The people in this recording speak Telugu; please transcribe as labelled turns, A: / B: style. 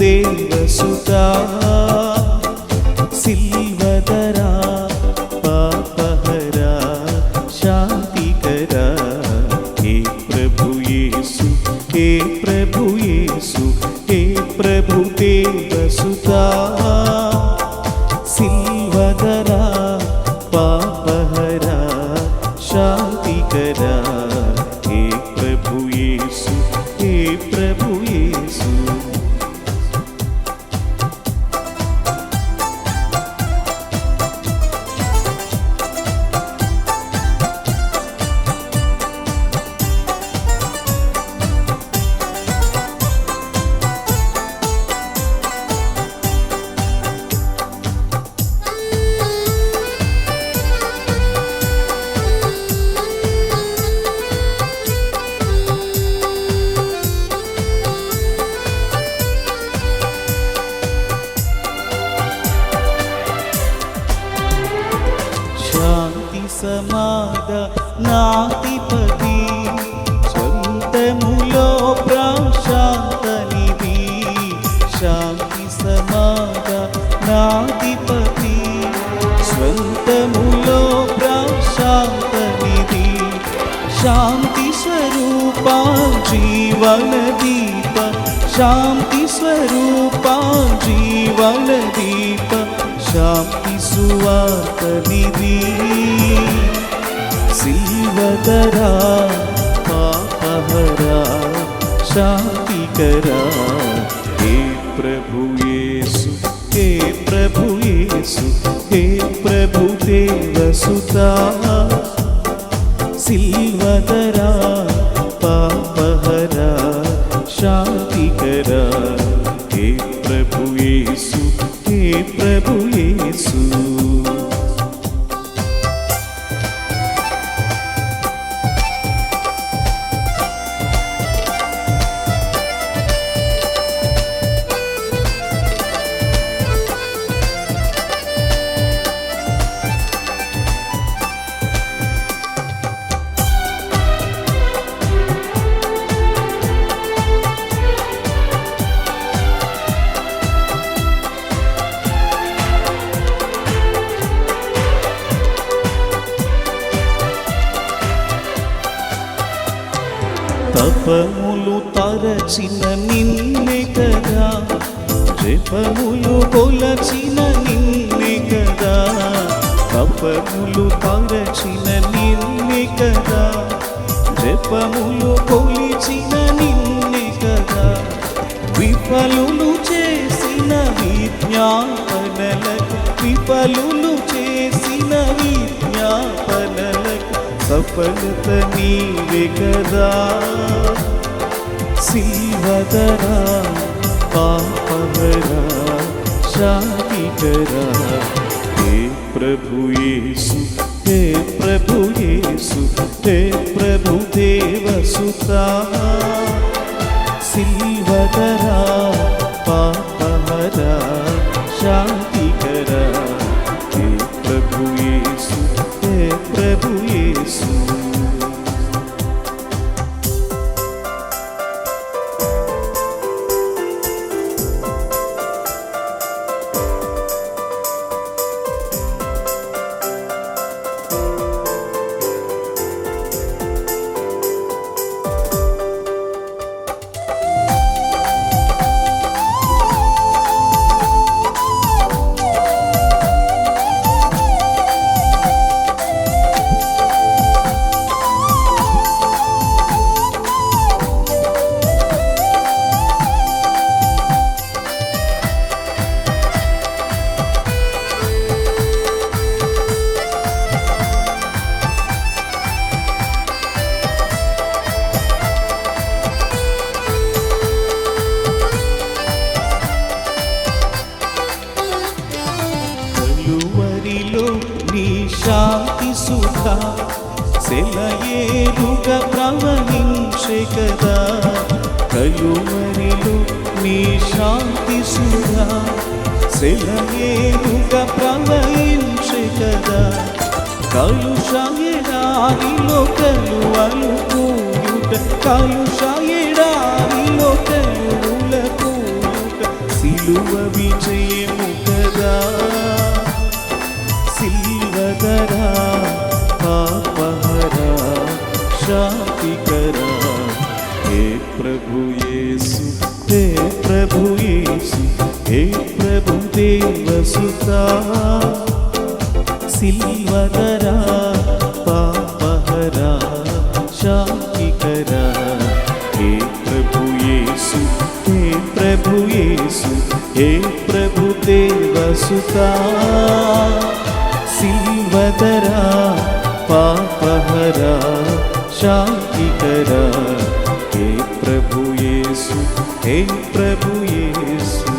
A: దేవసుతా సిల్వదరా పాపహరా శాంతికరా. హే ప్రభు యేసు హే ప్రభు యేసు హే ప్రభు దేవసుతా సిల్వదరా పాపహరా శాంతికరా. నాతిపతి స్వంతములో ప్రశాంతనిధి శాంతి సమాద నాతిపతి స్వంతములో ప్రశాంతనిధి శాంతి స్వరూప జీవన దీప శాంతి స్వరూప జీవన దీప శాంతి సువార్త నిధి. See శివదరా పాపహరా శాంతికరా హే ప్రభు యేసు హే ప్రభు యేసు హే ప్రభు దేవసుతా సిల్వదరా పాపహరా శాంతికరా హే ప్రభు యేసు హే ప్రభు యేసు తపములు తరచిన నిన్నే కదా. జపములు కొలచిన నిన్నే కదా. తపములు తరచిన నిన్నే కదా. జపములు కొలిచిన నిన్నే కదా. విఫలులు చేసిన విజ్ఞాపనలకు విఫలులు చేసిన విజ్ఞాపన సఫలత నీవే కదా. శివదరా పాపహరా శాంతికరా. హే ప్రభు యేసు హే ప్రభు యేసు హే ప్రభు దేవసుతా సుఖ సెలయేరుగా ప్రవహించే కదా. కలువరిలో నీ శాంతి సుఖ సెలయేరుగా ప్రవహించే కదా. కలుషాయిలో కలువలు పోయు పోయుట కాలుష ఎడారిలో కనుల పోయుట సిలువ విజయము శాంతికరా హే ప్రభు యేసు హే ప్రభు యేసు హే ప్రభు దేవసుతా సిల్వదరా పాపహరా శాంతికరా హే ప్రభు యేసు హే ప్రభు యేసు హే ప్రభు साक्षी करा हे प्रभु येसु हे प्रभु येसु